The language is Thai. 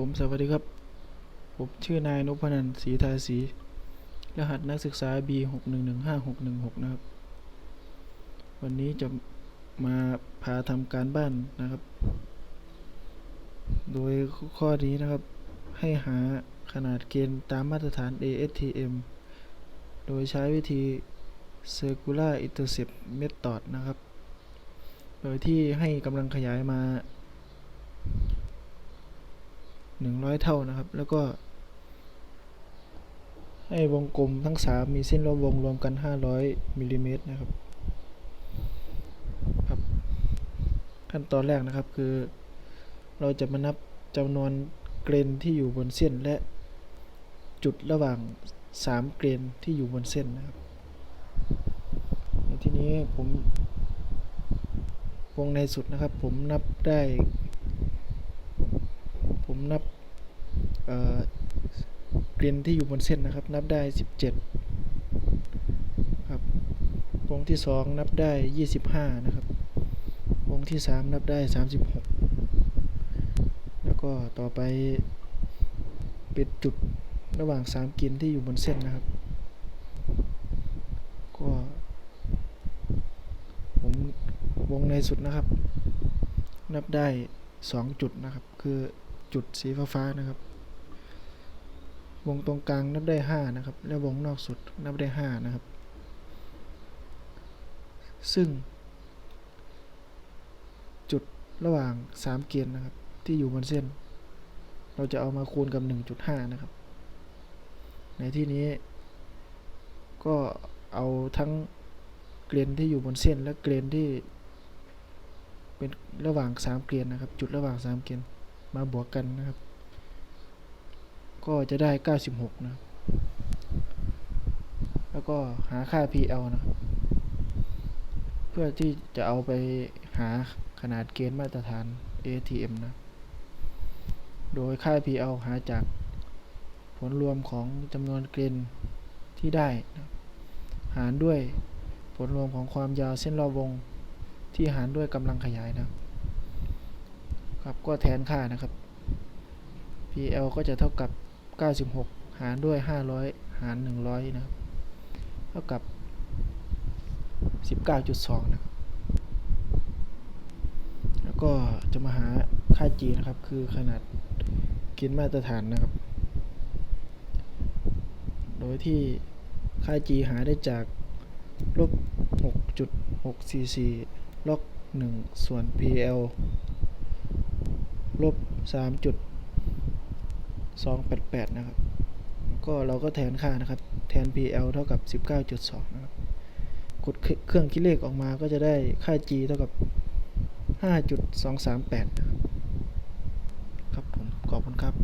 ผมสวัสดีครับ ผมชื่อนายนพนันท์ศรีทาสีรหัสนักศึกษา B หกหนึ่งหนึ่งห้าหกหนึ่งหกนะครับ วันนี้จะมาพาทำการบ้านนะครับ โดยข้อนี้นะครับ ให้หาขนาดเกณฑ์ตามมาตรฐาน ASTM โดยใช้วิธี Circular Intercept Method นะครับ โดยที่ให้กำลังขยายมา 100เท่านะครับ แล้วก็ ให้วงกลมทั้ง3มีเส้นรอบวงรวมกัน500มิลลิเมตรนะครับครับ ขั้นตอนแรกนะครับคือ เราจะมานับจำนวนเกรนที่อยู่บนเส้นและจุดระหว่าง3เกรนที่อยู่บนเส้นนะครับในที่นี้ผมวงในสุดนะครับ ผมนับได้ ผมนับเอ่อเกรนที่อยู่บนเส้นนะครับ นับได้ 17 ครับวงที่ 2 นับได้ 25 นะครับ วงที่ 3 นับได้ 36 แล้วก็ต่อไปเป็นจุดระหว่าง3เกรนที่อยู่บนเส้นนะครับ ก็ผมวงในสุดนะครับ นับได้ 2 จุดนะครับ คือ จุดสีฟ้าๆนะครับ วงตรงกลางนับได้ 5 นะครับ และวงนอกสุดนับได้ 5 นะครับ ซึ่ง จุดระหว่าง 3 เกณฑ์นะครับ ที่อยู่บนเส้น เราจะเอามาคูณกับ 1.5 นะครับ ในที่นี้ ก็เอาทั้งเกรนที่อยู่บนเส้นและเกรนที่เป็นระหว่าง 3 เกรนนะครับ จุดระหว่าง 3 เกรน มาบวกกันนะครับ ก็จะได้ 96 นะครับ แล้วก็หาค่า PL นะครับ เพื่อที่จะเอาไปหาขนาดเกณฑ์มาตรฐาน ATM นะ โดยค่า PL หาจากผลรวมของจำนวนเกรนที่ได้นะหารด้วยผลรวมของความยาวเส้นรอบวงที่หารด้วยกำลังขยายนะ ครับก็แทนค่านะครับ PL ก็จะเท่ากับ 96 หารด้วย 500 หาร 100 นะครับ เท่ากับ 19.2 นะครับ แล้วก็จะมาหาค่า G นะครับ คือขนาดกินมาตรฐานนะครับ โดยที่ค่า G หาได้จากลบ6.644ล็อก1ส่วน PL ลบ3.288 นะครับ ก็เราก็แทนค่านะครับ แทน PL เท่ากับ 19.2 นะครับ กดเครื่องคิดเลขออกมาก็จะได้ค่า G เท่ากับ 5.238 นะครับ ครับผม ขอบคุณครับ